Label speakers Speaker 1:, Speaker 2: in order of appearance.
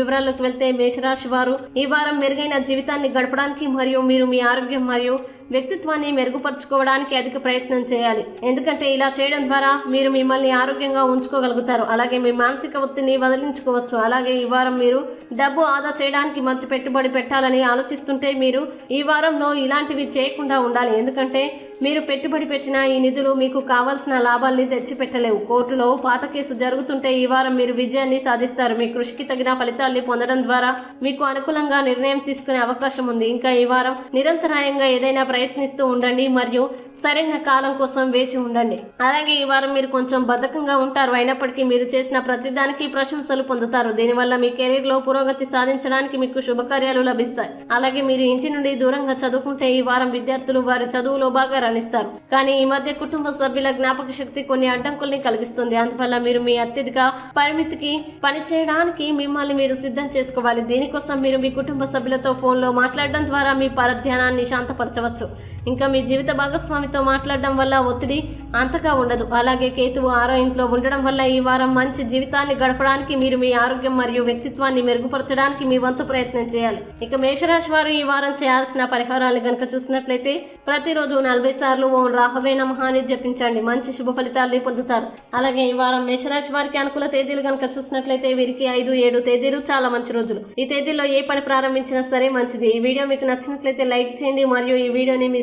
Speaker 1: వివరాల్లోకి వెళ్తే మేషరాశి వారు ఈ వారం మెరుగైన జీవితాన్ని గడపడానికి మరియు మీరు మీ ఆరోగ్యం మరియు వ్యక్తిత్వాన్ని మెరుగుపరుచుకోవడానికి అధిక ప్రయత్నం చేయాలి. ఎందుకంటే ఇలా చేయడం ద్వారా మీరు మిమ్మల్ని ఆరోగ్యంగా ఉంచుకోగలుగుతారు. అలాగే మీ మానసిక ఒత్తిడిని వదిలించుకోవచ్చు. అలాగే ఈ వారం మీరు డబ్బు ఆదా చేయడానికి మంచి పెట్టుబడి పెట్టాలని ఆలోచిస్తుంటే మీరు ఈ వారంలో ఇలాంటివి చేయకుండా ఉండాలి. ఎందుకంటే మీరు పెట్టుబడి పెట్టిన ఈ నిధులు మీకు కావాల్సిన లాభాల్ని తెచ్చిపెట్టలేవు. కోర్టులో పాత కేసు జరుగుతుంటే ఈ వారం మీరు విజయాన్ని సాధిస్తారు. మీ కృషికి తగిన ఫలితాల్ని పొందడం ద్వారా మీకు అనుకూలంగా నిర్ణయం తీసుకునే అవకాశం ఉంది. ఇంకా ఈ వారం నిరంతరాయంగా ఏదైనా ప్రయత్నిస్తూ ఉండండి మరియు సరైన కాలం కోసం వేచి ఉండండి. అలాగే ఈ వారం మీరు కొంచెం బద్ధకంగా ఉంటారు. అయినప్పటికీ మీరు చేసిన ప్రతిదానికి ప్రశంసలు పొందుతారు. దీనివల్ల మీ కెరీర్లో లో పురోగతి సాధించడానికి మీకు శుభకార్యాలు లభిస్తాయి. అలాగే మీరు ఇంటి నుండి దూరంగా చదువుకుంటే ఈ వారం విద్యార్థులు వారి చదువులో బాగా రాణిస్తారు. కానీ ఈ మధ్య కుటుంబ సభ్యుల జ్ఞాపక శక్తి కొన్ని అడ్డంకుల్ని కలిగిస్తుంది. అందువల్ల మీరు మీ అత్యధిక పరిమితికి పనిచేయడానికి మిమ్మల్ని మీరు సిద్ధం చేసుకోవాలి. దీనికోసం మీరు మీ కుటుంబ సభ్యులతో ఫోన్లో మాట్లాడడం ద్వారా మీ పరధ్యానాన్ని శాంతపరచవచ్చు. ఇంకా మీ జీవిత భాగస్వామితో మాట్లాడడం వల్ల ఒత్తిడి అంతగా ఉండదు. అలాగే కేతువు ఆరో ఇంట్లో ఉండడం వల్ల ఈ వారం మంచి జీవితాన్ని గడపడానికి మీరు మీ ఆరోగ్యం మరియు వ్యక్తిత్వాన్ని మెరుగుపరచడానికి మీ వంతు ప్రయత్నం చేయాలి. ఇక మేషరాశి వారు ఈ వారం చేయాల్సిన పరిహారాలు గనక చూసినట్లయితే ప్రతిరోజు నలభై సార్లు ఓం రాహవే నమః అని జపించండి. మంచి శుభ ఫలితాల్ని పొందుతారు. అలాగే ఈ వారం మేషరాశి వారికి అనుకూల తేదీలు గనక చూసినట్లయితే వీరికి ఐదు ఏడు తేదీలు చాలా మంచి రోజులు. ఈ తేదీల్లో ఏ పని ప్రారంభించినా సరే మంచిది. ఈ వీడియో మీకు నచ్చినట్లయితే లైక్ చేయండి. మరియు ఈ వీడియోని మీ